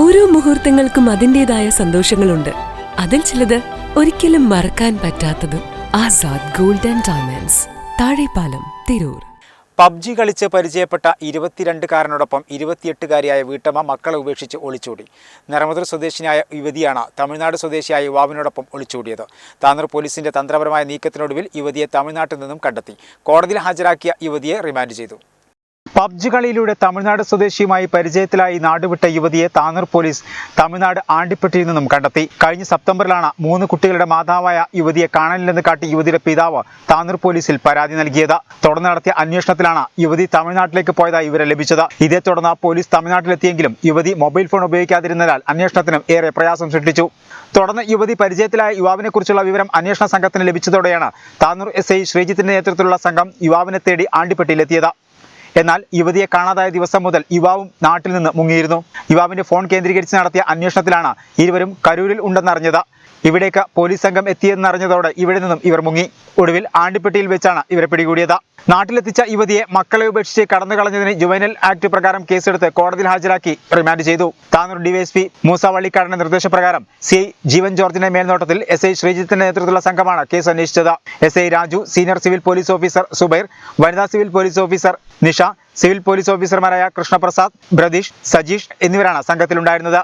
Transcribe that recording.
ഓരോ മുഹൂർത്തങ്ങൾക്കും അതിന്റെതായ സന്തോഷങ്ങളുണ്ട്. അതിൽ ചിലത് ഒരിക്കലും മറക്കാൻ പറ്റാത്തതും Azad golden diamonds Thazhepalam Tirur. PUBG കളിച്ച് പരിചയപ്പെട്ട ഇരുപത്തിരണ്ടുകാരനോടൊപ്പം ഇരുപത്തിയെട്ടുകാരിയായ വീട്ടമ്മ മക്കളെ ഉപേക്ഷിച്ച് ഒളിച്ചോടി. നിറമുതൽ സ്വദേശിനിയായ യുവതിയാണ് തമിഴ്നാട് സ്വദേശിയായ യുവാവിനോടൊപ്പം ഒളിച്ചോടിയത്. താനൂർ പോലീസിന്റെ തന്ത്രപരമായ നീക്കത്തിനൊടുവിൽ യുവതിയെ തമിഴ്നാട്ടിൽ നിന്നും കണ്ടെത്തി. കോടതിയിൽ ഹാജരാക്കിയ യുവതിയെ റിമാൻഡ് ചെയ്തു. പബ്ജി കളിയിലൂടെ തമിഴ്നാട് സ്വദേശിയുമായി പരിചയത്തിലായി നാടുവിട്ട യുവതിയെ താനൂർ പോലീസ് തമിഴ്നാട് ആണ്ടിപ്പെട്ടിയിൽ നിന്നും കണ്ടെത്തി. കഴിഞ്ഞ സെപ്റ്റംബറിലാണ് മൂന്ന് കുട്ടികളുടെ മാതാവായ യുവതിയെ കാണാനില്ലെന്ന് കാട്ടി യുവതിയുടെ പിതാവ് താനൂർ പോലീസിൽ പരാതി നൽകിയത്. തുടർന്ന് നടത്തിയ അന്വേഷണത്തിലാണ് യുവതി തമിഴ്നാട്ടിലേക്ക് പോയതായി ഇവരെ ലഭിച്ചത്. ഇതേ തുടർന്ന് പോലീസ് തമിഴ്നാട്ടിലെത്തിയെങ്കിലും യുവതി മൊബൈൽ ഫോൺ ഉപയോഗിക്കാതിരുന്നതിനാൽ അന്വേഷണത്തിനും ഏറെ പ്രയാസം സൃഷ്ടിച്ചു. തുടർന്ന് യുവതി പരിചയത്തിലായ യുവാവിനെക്കുറിച്ചുള്ള വിവരം അന്വേഷണ സംഘത്തിന് ലഭിച്ചതോടെയാണ് താനൂർ എസ് ഐ ശ്രീജിത്തിന്റെ നേതൃത്വത്തിലുള്ള സംഘം യുവാവിനെ തേടി ആണ്ടിപ്പെട്ടിയിലെത്തിയത്. എന്നാൽ യുവതിയെ കാണാതായ ദിവസം മുതൽ യുവാവും നാട്ടിൽ നിന്ന് മുങ്ങിയിരുന്നു. യുവാവിന്റെ ഫോൺ കേന്ദ്രീകരിച്ച് നടത്തിയ അന്വേഷണത്തിലാണ് ഇരുവരും കരൂരിൽ ഉണ്ടെന്നറിഞ്ഞത്. ഇവിടേക്ക് പോലീസ് സംഘം എത്തിയെന്നറിഞ്ഞതോടെ ഇവിടെ നിന്നും ഇവർ മുങ്ങി. ഒടുവിൽ ആണ്ടിപ്പെട്ടിയിൽ വെച്ചാണ് ഇവരെ പിടികൂടിയത്. നാട്ടിലെത്തിച്ച യുവതിയെ മക്കളെ ഉപേക്ഷിച്ച് കടന്നു കളഞ്ഞതിന് ജുവനൽ ആക്ട് പ്രകാരം കേസെടുത്ത് കോടതിയിൽ ഹാജരാക്കി റിമാൻഡ് ചെയ്തു. താനൂർ ഡിവൈഎസ്പി മൂസ വള്ളിക്കാടിന്റെ നിർദ്ദേശപ്രകാരം സി ജീവൻ ജോർജിന്റെ മേൽനോട്ടത്തിൽ എസ് ഐ ശ്രീജിത്തിന്റെ നേതൃത്വത്തിലുള്ള സംഘമാണ് കേസ് അന്വേഷിച്ചത്. S I Raju senior civil police officer Zubair വനിതാ civil police officer Nisha civil police ഓഫീസർമാരായ കൃഷ്ണപ്രസാദ് ബ്രതീഷ് സജീഷ് എന്നിവരാണ് സംഘത്തിലുണ്ടായിരുന്നത്.